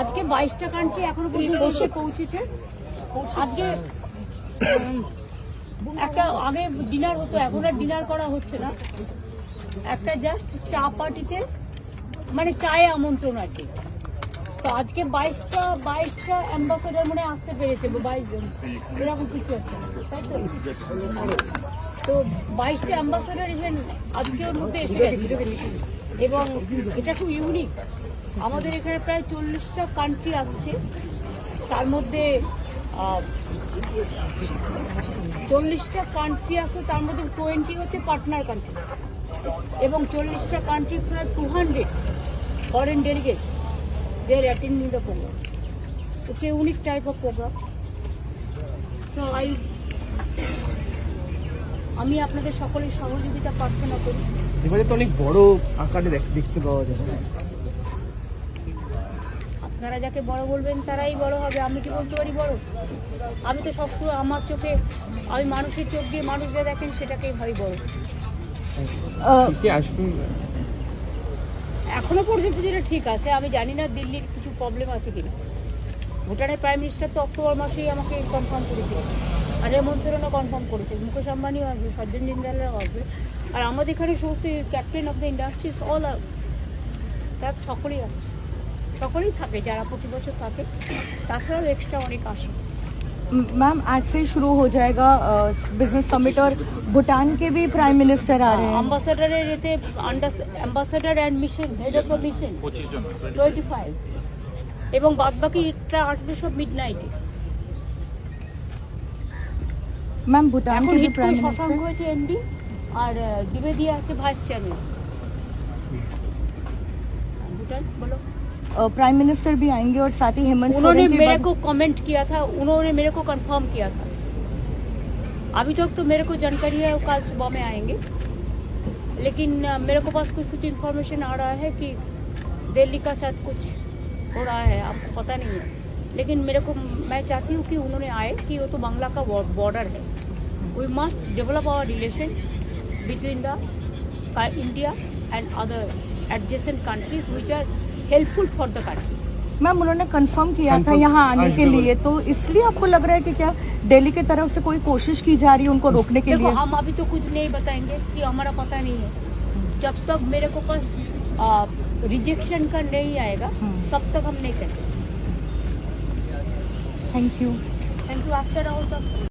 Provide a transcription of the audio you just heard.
আজকে বাইশটা কান্ট্রি এখনও পর্যন্ত এসে পৌঁছেছে। আজকে একটা আগে ডিনার হতো, এখন আর ডিনার করা হচ্ছে না। একটা জাস্ট চা পার্টিতে মানে চায়ে আমন্ত্রণ আর কি। তো আজকে বাইশটা বাইশটা অ্যাম্বাসেডার মনে আসতে পেরেছে বাইশ জন। এরকম কিছু একটা তাই তো? তো বাইশটা অ্যাম্বাসেডার ইভেন আজকে ওর মধ্যে এসে গেছে। এবং এটা খুব ইউনিক আমাদের এখানে প্রায় চল্লিশটা কান্ট্রি আসছে। তার মধ্যে চল্লিশটা কান্ট্রি আসছে তার মধ্যে টোয়েন্টি হচ্ছে পার্টনার কান্ট্রি এবং চল্লিশটা কান্ট্রি প্রায় two hundred foreign delegates they are attending the programme it's a unique type of programme তো আই আমি আপনাদের সকলের সহযোগিতা প্রার্থনা করি। এবারে তো অনেক বড় আকারে দেখ- দেখতে পাওয়া যাবে আপনারা যাকে বড় বলবেন তারাই বড় হবে। আমি কি বলতে পারি বড়? আমি তো সবসময় আমার চোখে আমি মানুষের চোখ দিয়ে মানুষ যা দেখেন সেটাকেই ভাবি বড়। এখনও পর্যন্ত যেটা ঠিক আছে আমি জানি না দিল্লির কিছু প্রবলেম আছে কিনা। ভুটানের প্রাইম মিনিস্টার তো অক্টোবর মাসেই আমাকে কনফার্ম করেছিল। আর হেমন্ত সোরেনও কনফার্ম করেছে মুকেশ আম্বানিও আসবে সজ্জন জিন্দালও আসবে আর আমাদের এখানে সমস্ত captain of the industries all তার সকলেই আসছে সকলেই থাকে যারা প্রতি বছর থাকে তাছাড়াও এক্সট্রা অনেক আসে मैम आज से शुरू हो जाएगा बिजनेस समिट और भूटान के भी प्राइम मिनिस्टर आ रहे हैं অ্যাম্বাসাডারের এতে ambassador and mission head of mission পঁচিশ জন টোয়েন্টি ফাইভ এবং বাদবাকিটা আসবে সব মিড নাইটে मैम भूटान এখন के भी হিট করে प्राइम শশাঙ্ক मिनिस्टर হয়েছে এমডি আর আহ, দ্বিবেদী আছে ভাইস চেয়ারম্যান भूटान बोलो प्राइम मिनिस्टर भी आएंगे और साथ ही हेमंत उन्होंने सोरेन के मेरे बाद को कमेंट किया था उन्होंने मेरे को कंफर्म किया था अभी तक तो मेरे को जानकारी है वो कल सुबह में आएंगे लेकिन अ, मेरे को पास कुछ कुछ इन्फॉर्मेशन आ रहा है कि दिल्ली का साथ कुछ हो रहा है आपको पता नहीं है लेकिन मेरे को मैं चाहती हूँ कि उन्होंने आए कि वो तो बांग्ला का बॉर्डर है। We must develop our relation between the India and other adjacent countries which are helpful for the country ma'am उन्होंने कंफर्म किया था यहाँ आने के लिए। तो इसलिए आपको लग रहा है कि क्या दिल्ली की तरफ़ से कोई कोशिश की जा रही है उनको रोकने के लिए? हम अभी तो कुछ नहीं बताएँगे कि हमारा पता नहीं है। जब तक मेरे को पास रिजेक्शन का नहीं आएगा हम्म। तब तक हम नहीं कह सकते। thank you. Thank you. Archer also